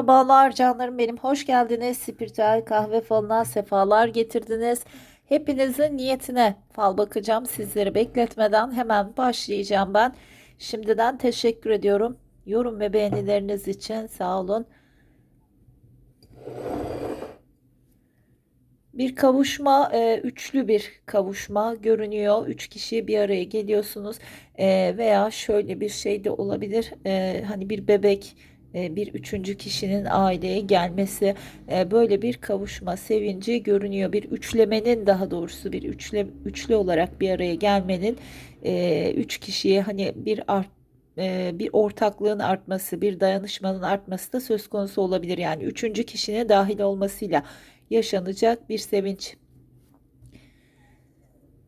Merhabalar canlarım benim. Hoş geldiniz. Spiritüel kahve falına sefalar getirdiniz. Hepinizin niyetine fal bakacağım. Sizleri bekletmeden hemen başlayacağım ben. Şimdiden teşekkür ediyorum. Yorum ve beğenileriniz için sağ olun. Bir kavuşma, e, üçlü bir kavuşma görünüyor. Üç kişi bir araya geliyorsunuz E, veya şöyle bir şey de olabilir. E, hani bir bebek, bir üçüncü kişinin aileye gelmesi, e, böyle bir kavuşma sevinci görünüyor. Bir üçlemenin daha doğrusu bir üçle, üçlü olarak bir araya gelmenin e, üç kişiye hani bir art e, bir ortaklığın artması, bir dayanışmanın artması da söz konusu olabilir. Yani üçüncü kişinin dahil olmasıyla yaşanacak bir sevinç.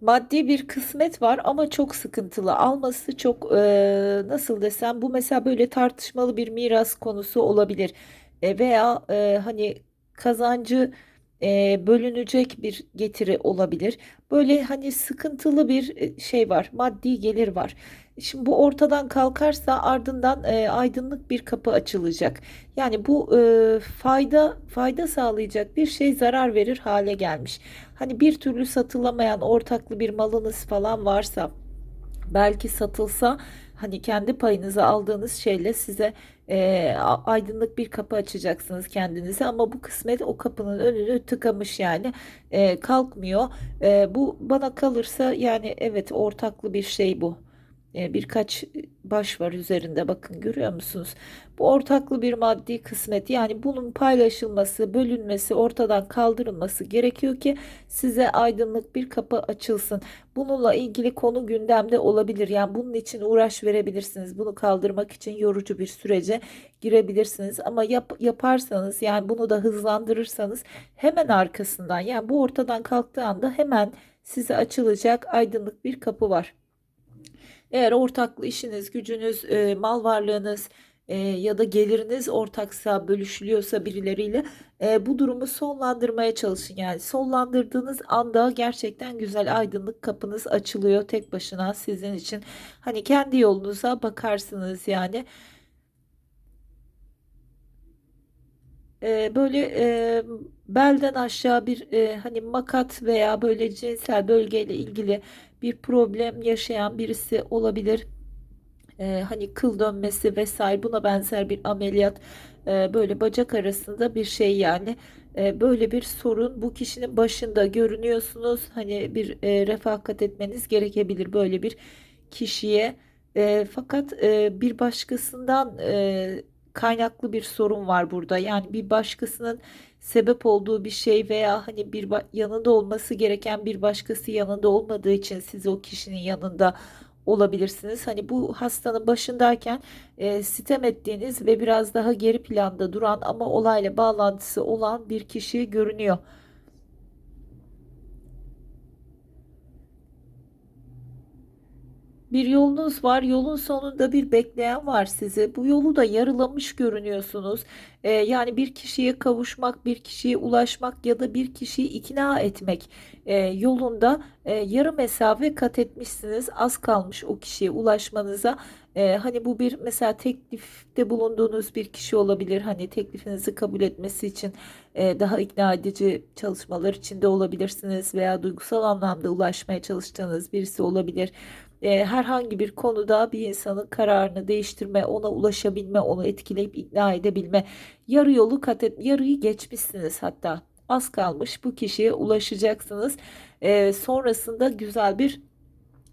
Maddi bir kısmet var ama çok sıkıntılı. Alması çok e, nasıl desem bu mesela böyle tartışmalı bir miras konusu olabilir. E, veya e, hani kazancı e, bölünecek bir getiri olabilir. Böyle hani sıkıntılı bir e, şey var. Maddi gelir var. Şimdi bu ortadan kalkarsa ardından e, aydınlık bir kapı açılacak. Yani bu e, fayda fayda sağlayacak bir şey zarar verir hale gelmiş. Hani bir türlü satılamayan ortaklı bir malınız falan varsa belki satılsa hani kendi payınızı aldığınız şeyle size e, aydınlık bir kapı açacaksınız kendinize ama bu kısmet o kapının önünü tıkamış yani E, kalkmıyor. E, bu bana kalırsa yani evet ortaklı bir şey bu. E, birkaç baş var üzerinde bakın görüyor musunuz? Bu ortaklı bir maddi kısmet yani bunun paylaşılması, bölünmesi, ortadan kaldırılması gerekiyor ki size aydınlık bir kapı açılsın. Bununla ilgili konu gündemde olabilir. Yani bunun için uğraş verebilirsiniz. Bunu kaldırmak için yorucu bir sürece girebilirsiniz. Ama yap, yaparsanız yani bunu da hızlandırırsanız hemen arkasından yani bu ortadan kalktığı anda hemen size açılacak aydınlık bir kapı var. Eğer ortaklı işiniz, gücünüz, e, mal varlığınız e, ya da geliriniz ortaksa, bölüşülüyorsa birileriyle e, bu durumu sonlandırmaya çalışın. Yani sonlandırdığınız anda gerçekten güzel aydınlık kapınız açılıyor tek başına sizin için. Hani kendi yolunuza bakarsınız yani. E, böyle e, belden aşağı bir e, hani makat veya böyle cinsel bölgeyle ilgili bir problem yaşayan birisi olabilir. E, hani kıl dönmesi vesaire buna benzer bir ameliyat e, böyle bacak arasında bir şey yani. E, böyle bir sorun bu kişinin başında görünüyorsunuz. Hani bir e, refakat etmeniz gerekebilir böyle bir kişiye. E, fakat e, bir başkasından e, kaynaklı bir sorun var burada yani bir başkasının sebep olduğu bir şey veya hani bir yanında olması gereken bir başkası yanında olmadığı için siz o kişinin yanında olabilirsiniz. Hani bu hastanın başındayken e, sitem ettiğiniz ve biraz daha geri planda duran ama olayla bağlantısı olan bir kişi görünüyor. Bir yolunuz var. Yolun sonunda bir bekleyen var sizi. Bu yolu da yarılamış görünüyorsunuz. Ee, yani bir kişiye kavuşmak, bir kişiye ulaşmak ya da bir kişiyi ikna etmek e, yolunda e, yarı mesafe kat etmişsiniz. Az kalmış o kişiye ulaşmanıza. E, hani bu bir mesela teklifte bulunduğunuz bir kişi olabilir. Hani teklifinizi kabul etmesi için e, daha ikna edici çalışmalar içinde olabilirsiniz veya duygusal anlamda ulaşmaya çalıştığınız birisi olabilir e, herhangi bir konuda bir insanın kararını değiştirme, ona ulaşabilme, onu etkileyip ikna edebilme, yarı yolu kat et, yarıyı geçmişsiniz hatta. Az kalmış bu kişiye ulaşacaksınız. E, sonrasında güzel bir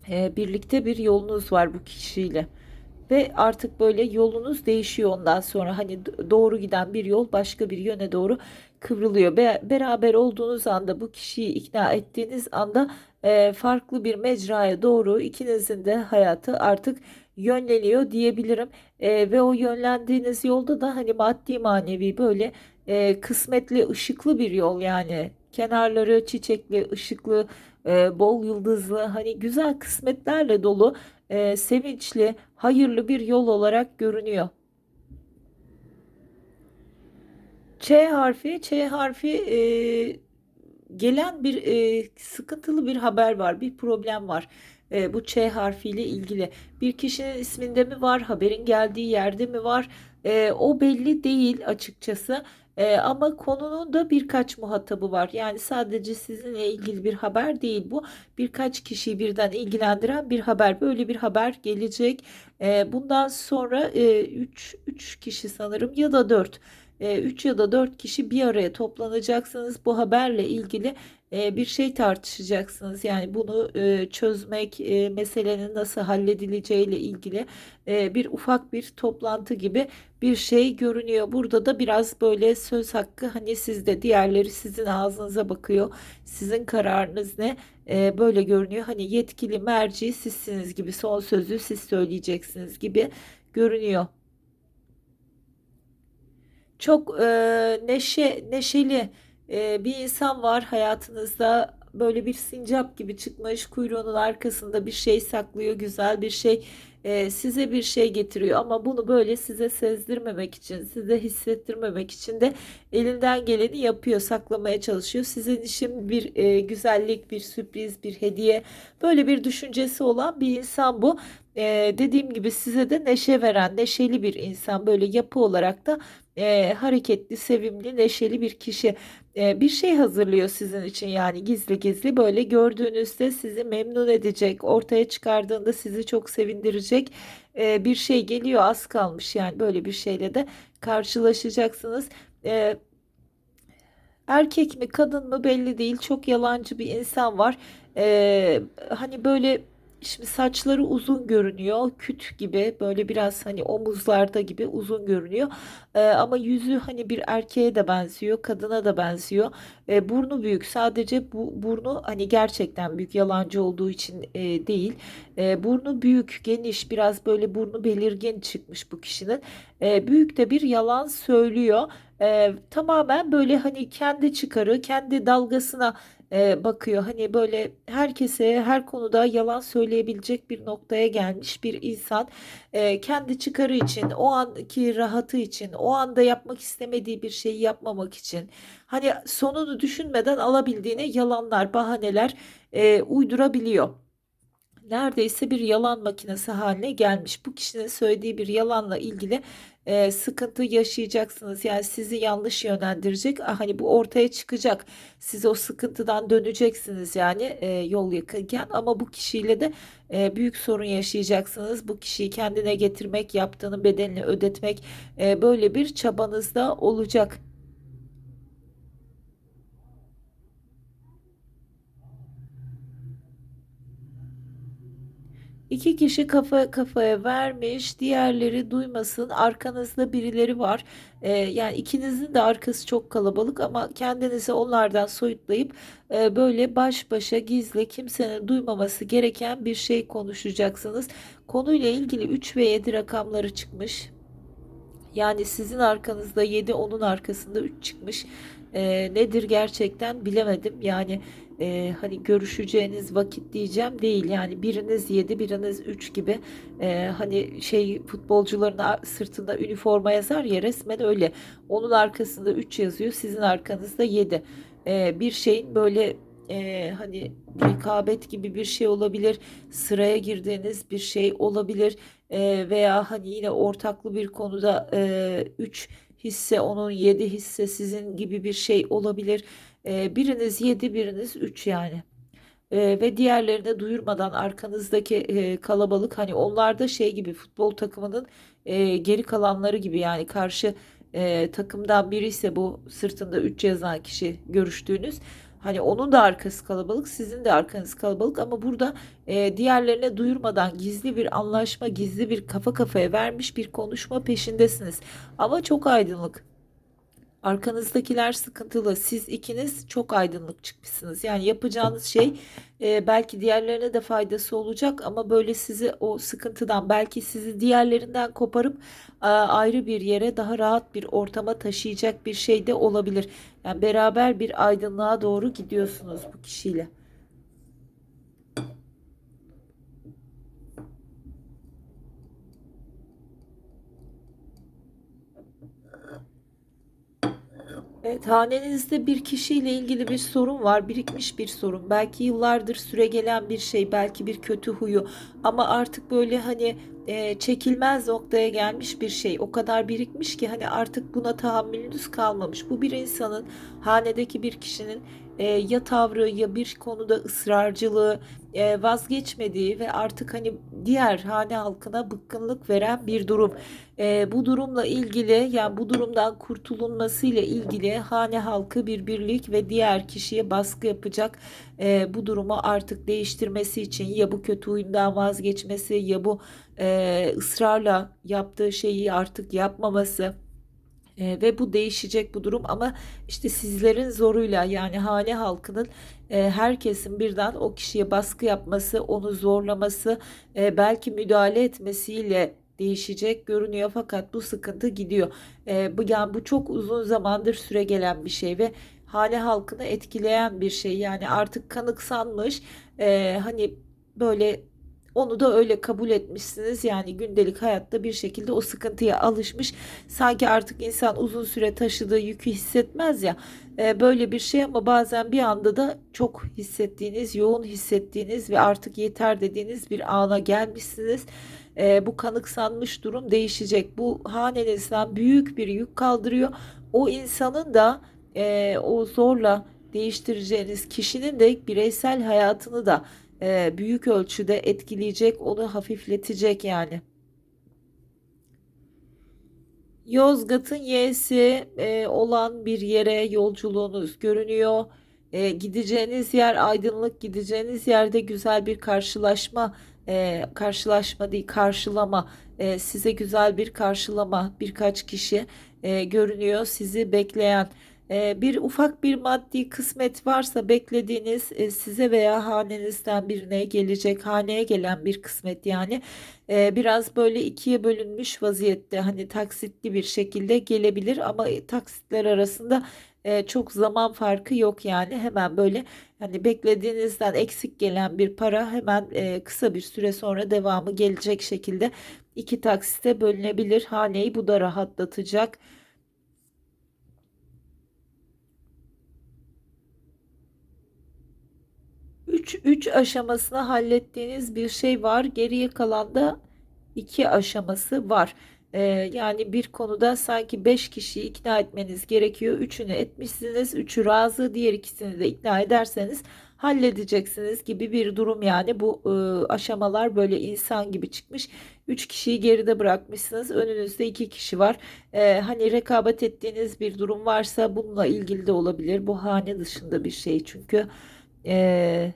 e, birlikte bir yolunuz var bu kişiyle. Ve artık böyle yolunuz değişiyor ondan sonra hani doğru giden bir yol başka bir yöne doğru kıvrılıyor. Be beraber olduğunuz anda bu kişiyi ikna ettiğiniz anda e, farklı bir mecraya doğru ikinizin de hayatı artık yönleniyor diyebilirim. E, ve o yönlendiğiniz yolda da hani maddi manevi böyle e, kısmetli ışıklı bir yol yani kenarları çiçekli ışıklı e, bol yıldızlı hani güzel kısmetlerle dolu e, sevinçli hayırlı bir yol olarak görünüyor. Ç harfi, Ç harfi e, gelen bir e, sıkıntılı bir haber var, bir problem var. E, bu Ç harfiyle ilgili bir kişinin isminde mi var, haberin geldiği yerde mi var? E, o belli değil açıkçası. E, ama konunun da birkaç muhatabı var. Yani sadece sizinle ilgili bir haber değil bu. Birkaç kişiyi birden ilgilendiren bir haber. Böyle bir haber gelecek. E, bundan sonra 3 3 kişi sanırım ya da 4 3 ya da 4 kişi bir araya toplanacaksınız. Bu haberle ilgili e, bir şey tartışacaksınız. Yani bunu e, çözmek, e, meselenin nasıl halledileceği ile ilgili bir ufak bir toplantı gibi bir şey görünüyor. Burada da biraz böyle söz hakkı hani sizde, diğerleri sizin ağzınıza bakıyor. Sizin kararınız ne? Böyle görünüyor. Hani yetkili merci sizsiniz gibi son sözü siz söyleyeceksiniz gibi görünüyor. Çok e, neşe neşeli e, bir insan var hayatınızda. Böyle bir sincap gibi çıkmış, kuyruğunun arkasında bir şey saklıyor, güzel bir şey e, size bir şey getiriyor. Ama bunu böyle size sezdirmemek için, size hissettirmemek için de elinden geleni yapıyor, saklamaya çalışıyor. Sizin için bir e, güzellik, bir sürpriz, bir hediye, böyle bir düşüncesi olan bir insan bu. E, dediğim gibi size de neşe veren, neşeli bir insan, böyle yapı olarak da e, hareketli, sevimli, neşeli bir kişi e, bir şey hazırlıyor sizin için yani gizli gizli böyle gördüğünüzde sizi memnun edecek, ortaya çıkardığında sizi çok sevindirecek e, bir şey geliyor az kalmış yani böyle bir şeyle de karşılaşacaksınız. E, erkek mi kadın mı belli değil çok yalancı bir insan var. E, hani böyle Şimdi saçları uzun görünüyor. Küt gibi böyle biraz hani omuzlarda gibi uzun görünüyor. Ee, ama yüzü hani bir erkeğe de benziyor, kadına da benziyor. Ee, burnu büyük. Sadece bu burnu hani gerçekten büyük yalancı olduğu için e, değil. E, burnu büyük, geniş, biraz böyle burnu belirgin çıkmış bu kişinin. E, büyük de bir yalan söylüyor. E, tamamen böyle hani kendi çıkarı, kendi dalgasına e, bakıyor. Hani böyle herkese her konuda yalan söyleyebilecek bir noktaya gelmiş bir insan. E, kendi çıkarı için, o anki rahatı için, o anda yapmak istemediği bir şeyi yapmamak için. Hani sonunu düşünmeden alabildiğine yalanlar, bahaneler e, uydurabiliyor neredeyse bir yalan makinesi haline gelmiş. Bu kişinin söylediği bir yalanla ilgili e, sıkıntı yaşayacaksınız. Yani sizi yanlış yönlendirecek. Ah, hani bu ortaya çıkacak. Siz o sıkıntıdan döneceksiniz yani e, yol yakınken ama bu kişiyle de e, büyük sorun yaşayacaksınız. Bu kişiyi kendine getirmek, yaptığının bedelini ödetmek e, böyle bir çabanızda olacak. İki kişi kafa kafaya vermiş, diğerleri duymasın. Arkanızda birileri var. Ee, yani ikinizin de arkası çok kalabalık ama kendinizi onlardan soyutlayıp e, böyle baş başa gizli kimsenin duymaması gereken bir şey konuşacaksınız. Konuyla ilgili 3 ve 7 rakamları çıkmış. Yani sizin arkanızda 7, onun arkasında 3 çıkmış. Ee, nedir gerçekten bilemedim. Yani e, hani görüşeceğiniz vakit diyeceğim değil. Yani biriniz 7 biriniz 3 gibi e, hani şey futbolcuların sırtında üniforma yazar ya resmen öyle. Onun arkasında 3 yazıyor sizin arkanızda 7 e, bir şeyin böyle e, hani rekabet gibi bir şey olabilir sıraya girdiğiniz bir şey olabilir e, veya hani yine ortaklı bir konuda 3 e, hisse onun 7 hisse sizin gibi bir şey olabilir e, biriniz 7 biriniz 3 yani. E, ve diğerlerine duyurmadan arkanızdaki e, kalabalık hani onlar da şey gibi futbol takımının e, geri kalanları gibi yani karşı e, takımdan biri ise bu sırtında 3 yazan kişi görüştüğünüz hani onun da arkası kalabalık sizin de arkanız kalabalık ama burada diğerlerine duyurmadan gizli bir anlaşma gizli bir kafa kafaya vermiş bir konuşma peşindesiniz ama çok aydınlık Arkanızdakiler sıkıntılı. Siz ikiniz çok aydınlık çıkmışsınız. Yani yapacağınız şey e, belki diğerlerine de faydası olacak ama böyle sizi o sıkıntıdan belki sizi diğerlerinden koparıp a, ayrı bir yere daha rahat bir ortama taşıyacak bir şey de olabilir. Yani beraber bir aydınlığa doğru gidiyorsunuz bu kişiyle. Evet, hanenizde bir kişiyle ilgili bir sorun var, birikmiş bir sorun. Belki yıllardır süregelen bir şey, belki bir kötü huyu ama artık böyle hani e, çekilmez noktaya gelmiş bir şey. O kadar birikmiş ki hani artık buna tahammülünüz kalmamış. Bu bir insanın hanedeki bir kişinin e, ya tavrı ya bir konuda ısrarcılığı e, vazgeçmediği ve artık hani diğer hane halkına bıkkınlık veren bir durum. E, bu durumla ilgili yani bu durumdan kurtulunması ile ilgili hane halkı bir birlik ve diğer kişiye baskı yapacak e, bu durumu artık değiştirmesi için ya bu kötü huyundan vazgeçmesi ya bu e, ısrarla yaptığı şeyi artık yapmaması. E, ve bu değişecek bu durum ama işte sizlerin zoruyla yani hane halkının e, herkesin birden o kişiye baskı yapması, onu zorlaması, e, belki müdahale etmesiyle değişecek görünüyor fakat bu sıkıntı gidiyor. E, bu yani bu çok uzun zamandır süre gelen bir şey ve hane halkını etkileyen bir şey. Yani artık kanıksanmış. E, hani böyle onu da öyle kabul etmişsiniz. Yani gündelik hayatta bir şekilde o sıkıntıya alışmış. Sanki artık insan uzun süre taşıdığı yükü hissetmez ya. E, böyle bir şey ama bazen bir anda da çok hissettiğiniz, yoğun hissettiğiniz ve artık yeter dediğiniz bir ana gelmişsiniz. E, bu kanıksanmış durum değişecek. Bu hanenizden büyük bir yük kaldırıyor. O insanın da e, o zorla değiştireceğiniz kişinin de bireysel hayatını da e, büyük ölçüde etkileyecek, onu hafifletecek yani. Yozgat'ın Y'si e, olan bir yere yolculuğunuz görünüyor. E, gideceğiniz yer aydınlık, gideceğiniz yerde güzel bir karşılaşma, e, karşılaşma değil karşılama, e, size güzel bir karşılama birkaç kişi e, görünüyor sizi bekleyen. E, bir ufak bir maddi kısmet varsa beklediğiniz e, size veya hanenizden birine gelecek haneye gelen bir kısmet yani e, biraz böyle ikiye bölünmüş vaziyette hani taksitli bir şekilde gelebilir ama taksitler arasında e, çok zaman farkı yok yani hemen böyle hani beklediğinizden eksik gelen bir para hemen kısa bir süre sonra devamı gelecek şekilde iki taksite bölünebilir haneyi bu da rahatlatacak. 3 3 aşamasını hallettiğiniz bir şey var. Geriye kalan da 2 aşaması var. Ee, yani bir konuda sanki 5 kişiyi ikna etmeniz gerekiyor. Üçünü etmişsiniz. Üçü razı. Diğer ikisini de ikna ederseniz halledeceksiniz gibi bir durum yani. Bu e, aşamalar böyle insan gibi çıkmış. 3 kişiyi geride bırakmışsınız. Önünüzde 2 kişi var. Ee, hani rekabet ettiğiniz bir durum varsa bununla ilgili de olabilir. Bu hane dışında bir şey çünkü. Eee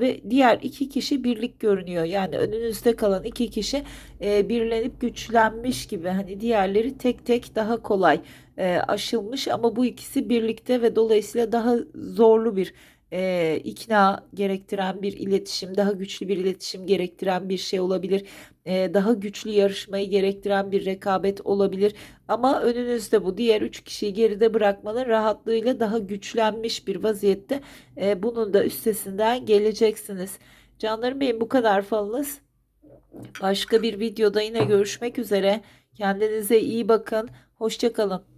ve diğer iki kişi birlik görünüyor. Yani önünüzde kalan iki kişi e, birlenip güçlenmiş gibi. Hani diğerleri tek tek daha kolay e, aşılmış ama bu ikisi birlikte ve dolayısıyla daha zorlu bir e, ikna gerektiren bir iletişim, daha güçlü bir iletişim gerektiren bir şey olabilir. E, daha güçlü yarışmayı gerektiren bir rekabet olabilir. Ama önünüzde bu diğer üç kişiyi geride bırakmanın rahatlığıyla daha güçlenmiş bir vaziyette e, bunun da üstesinden geleceksiniz. Canlarım benim bu kadar falınız. Başka bir videoda yine görüşmek üzere. Kendinize iyi bakın. Hoşçakalın.